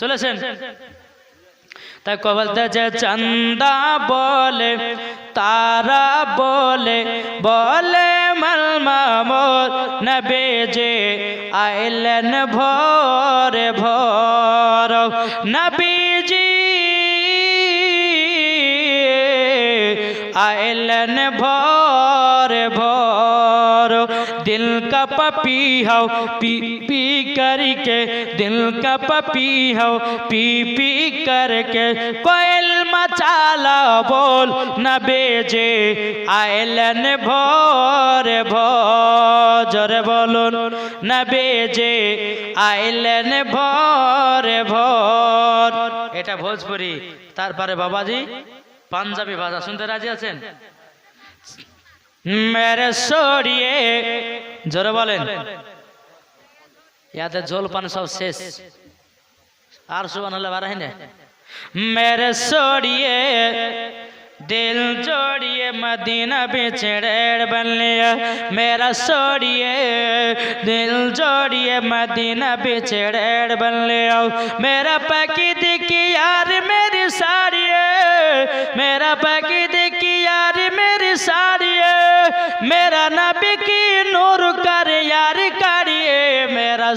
চলেছেন? তা কবলতে যে চন্দা বলে, তারা বলে বলে মালমামোর নবে নবেজে, আইলেন ভোর ভোর। নবীজি, আইলেন ভোর ভোর। दिल का पपी हो पी पी करके दिल का पपी हो पी पी करके कोयल मचाला बोल न बेजे आयलन भोर भोर बोलुन न बेजे আইলেন ভোর ভোর এটা ভোজপুরি তারপরে বাবাজি পাঞ্জাবি ভাষা শুনতে রাজি আছেন মেরে সরিয়ে জোরে বলেন ইয়াতে জল পান সব শেষ আর সুবান হলে বারাই না মেরে সরিয়ে दिल जोड़िए मदीना बिछड़ेड़ बन लिया मेरा सोड़िए दिल जोड़िए मदीना बिछड़ेड़ बन लिया मेरा पकी दिखी यार मेरी साड़ी मेरा पकी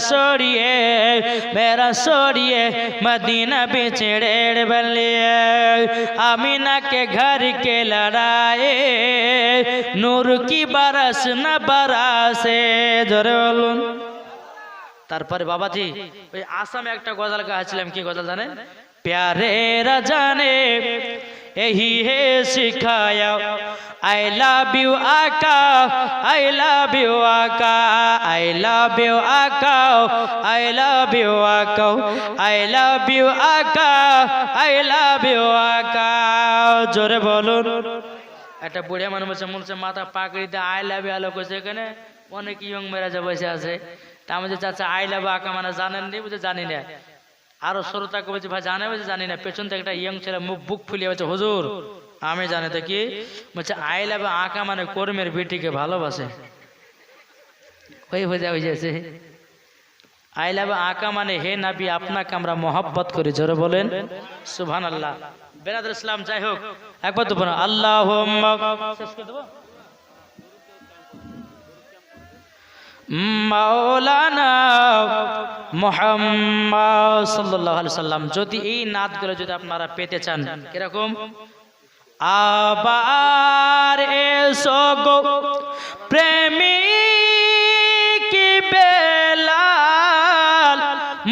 सोड़िए मेरा सोड़िए मदीना बिछड़ेड़ बन लिया अमीना के घर के लड़ाए नूर की बरस न बरासे জোরে বলুন তারপরে বাবাজি ওই আসামে একটা গজল গাইছিলাম কি গজল জানেন প্যারে রাজানে यही है सिखाया I love you, Aka. I love you, Aka. I love you, Aka. I love you, Aka. I love you, Aka. I love you, Aka. জোরে বলুন একটা বুড়ে মানুষ বলছে বলছে মাথা পাকড়িতে আই লাভ আলো করছে এখানে অনেক ইয়ং মেরাজে বসে আছে তা আমাদের চাচা আই লাভ আঁকা মানে জানেন নি বুঝে জানি না আরও শ্রোতাকে বলছে ভাই জানে বলছে জানি না পেছন থেকে একটা ইয়ং ছেলে মুখ বুক ফুলিয়ে বলছে হুজুর আমি জানি তো কি? বলছে আই লাভ আঁকা মানে কর্মের বেটিকে ভালোবাসে। ওই যায় হয়েছে আই লাভ আঁকা মানে হে নাবি, আপনাকে আমরা মহব্বত করি। জোরে বলেন সুবহান আল্লাহ বেরাদ ইসলাম, যাই হোক, একবার তো আল্লাহ মোহাম্মদ আলাইহি সাল্লাম যদি এই নাতগুলো যদি আপনারা পেতে চান, কীরকম? আবার এসো গো। প্রেমী কি বেলাল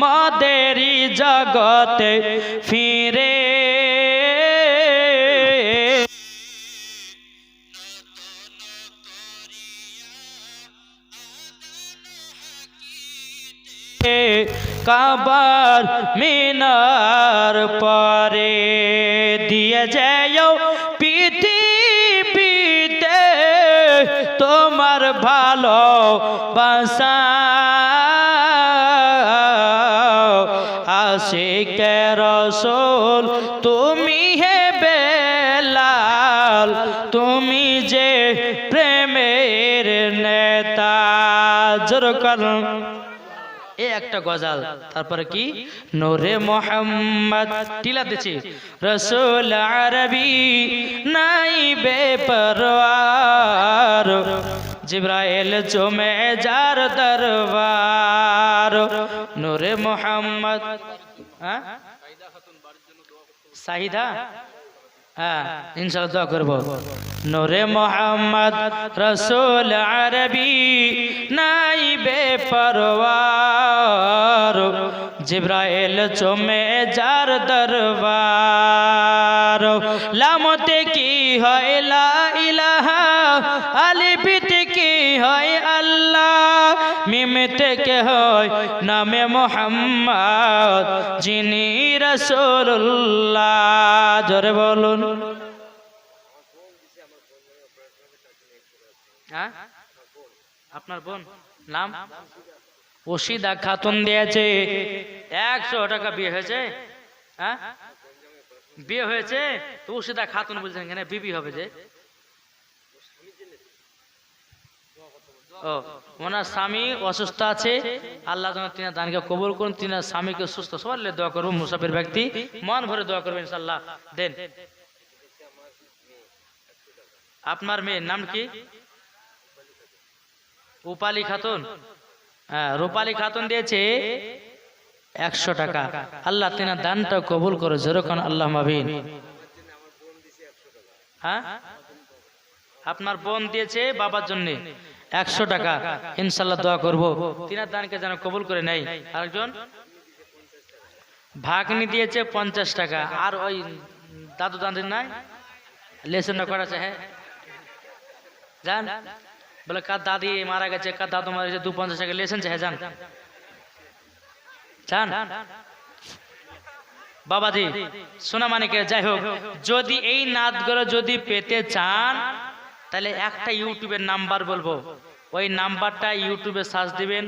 মদেরি জগতে ফিরে। কাবার মিনার পরে দিয়ে যাও বাসা আশিকে রসুল, তুমি হে বেলাল, তুমি যে প্রেমের নেতা। জোর এ একটা গজাল, তারপরে কি? নোরে মোহাম্মদ টিলা দিছি রসুল আরবি নাই বেপরওয়ার জিব্রাইল চুমে যার দরবার। নোরে মোহাম্মদ। হ্যাঁ? সাহিদা? হ্যাঁ ইনশাল্লাহ দোয়া করব। নোরে মোহাম্মদ রসুল আরবি নাই বেপরওয়ার জিব্রাইল চমে যার দরবার। লামতে কি হয় লা মিমতে কে হয় নামে মোহাম্মদ যিনি রসুল্লাহ জোরে বলুন। হ্যাঁ? আপনার বোন? নাম? ওসিদা খাতুন দিয়েছে। একশো টাকা বিয়ে হয়েছে? হ্যাঁ? বিয়ে হয়েছে? তো ওসিদা খাতুন বলছেন এখানে বিবি হবে যে। ও, ওনার স্বামী অসুস্থ আছে, আল্লাহ যেন দানকে কবুল করুন, তিনার স্বামীকে সুস্থ, সবার দোয়া করব মুসাফির ব্যক্তি, মন ভরে দোয়া করবেন ইনশাল্লাহ দেন। আপনার মেয়ের নাম কি? রূপালী খাতুন। হ্যাঁ রূপালী খাতুন দিয়েছে একশো টাকা। আল্লাহ তিনার দানটা কবুল করে, যেরকম আল্লাহ মাবিন হ্যাঁ? আপনার বোন দিয়েছে বাবার জন্য। একশো টাকা। ইনশাল্লাহ দোয়া করব। তিনার দানকে যেন কবুল করে নেই আরেকজন? ভাগ্নি দিয়েছে পঞ্চাশ টাকা। আর ওই দাদু দাদির নাই? লেসন করা আছে হ্যাঁ? যান। বলে, কার দাদি মারা গেছে, কার দাদু মারা গেছে, দু পঞ্চাশ টাকা লেসেন চাহে যান। যান। বাবাজি সোনা মানিকে যাই হোক, যদি এই নাচগুলো যদি পেতে চান তাহলে একটা ইউটিউবের নাম্বার বলব। ওই নাম্বারটা ইউটিউবে সার্চ দিবেন